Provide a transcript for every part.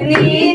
నీ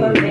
Lord.